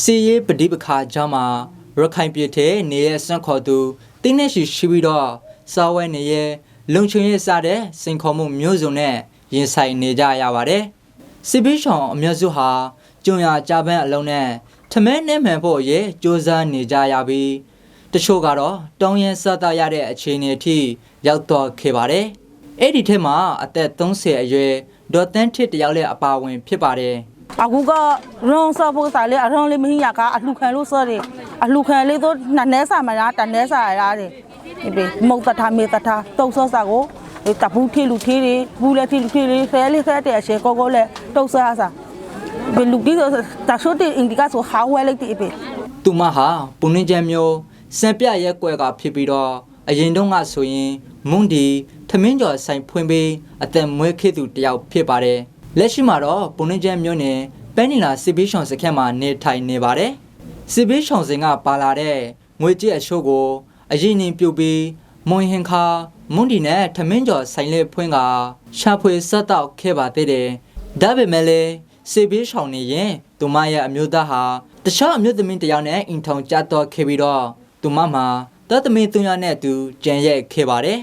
စီရေးပဋိပက္ခကြောင့်မှာရခိုင်ပြည်ထဲနေရစံခေါ်သူတင်းနဲ့ရှိရှိပြီးတော့စားဝဲနေရလုံချွင်ရစတဲ့စိန်ခေါ်မှုမျိုးစုံနဲ့ရင်ဆိုင်နေကြရပါတယ်။စစ်ပေးဆောင်အများစုဟာကျွံရကြပန်းအလုံးနဲ့ထမဲနဲ့မှန်ဖို့ရေစ조사နေကြရပြီးတချို့ကတော့တောင်းရင်ဆက်သားရတဲ့အခြေအနေအထိရောက်တော့ခဲ့ပါတယ်။အဲ့ဒီထက်မှာအသက်30အရွယ် ဒေါ်တန်းထစ်တယောက်လည်းအပါဝင်ဖြစ်ပါတယ်။အခုကရုံဆော့ဖို့စားလေအရုံးလေးမဟင်းရကအလှခံလို့ဆော့တယ်အလှခံလေးတော့နနဲစာမလားတနဲစာရတယ်ဒီပေမုတ်တထားမေတထားတုတ်ဆော့စာကိုတပူးထီလူထီတွေဘူးလက်ထီလူထီတွေဖဲလေးဖဲတဲ့အရှေကောကောလဲတုတ်ဆော့စာဘယ်လူဒီဆိုတရှိုတဲ့အင်ဒီကဆိုဟာဝဲလိုက်တိပေသူမဟာပုံနှင်းချမ်းမျိုးစံပြရက်ကွက်ကဖြစ်ပြီးတော့အရင်တုန်းကဆိုရင်မွန်ဒီ ထမင်းကျော်ဆိုင်ဖွင့်ပြီးအသက်မွေးခေသူတယောက်ဖြစ်ပါတယ်လက်ရှိမှာတော့ပုံနှင်းချမ်းမျိုးနဲ့ပန်းနီလာစစ်ဘေးရှောင်စခန်းမှာနေထိုင်နေပါတယ်စစ်ဘေးရှောင်စင်ကပါလာတဲ့ငွေကြေးအချို့ကိုအရင်ရင်ပြုတ်ပြီးမွန်ဟင်ခါမွန်ဒီနဲ့ထမင်းကျော်ဆိုင်လေးဖွင့်ကရှာဖွေဆက်တော့ခဲ့ပါသေးတယ်ဒါပေမဲ့လည်းစစ်ဘေးရှောင်နေရင်သူမရဲ့အမျိုးသားဟာတခြားအမျိုးသမီးတစ်ယောက်နဲ့အိမ်ထောင်ကြတော့ခဲ့ပြီးတော့သူမမှာတသမီးသူရနဲ့အတူကြံရက်ခဲ့ပါတယ်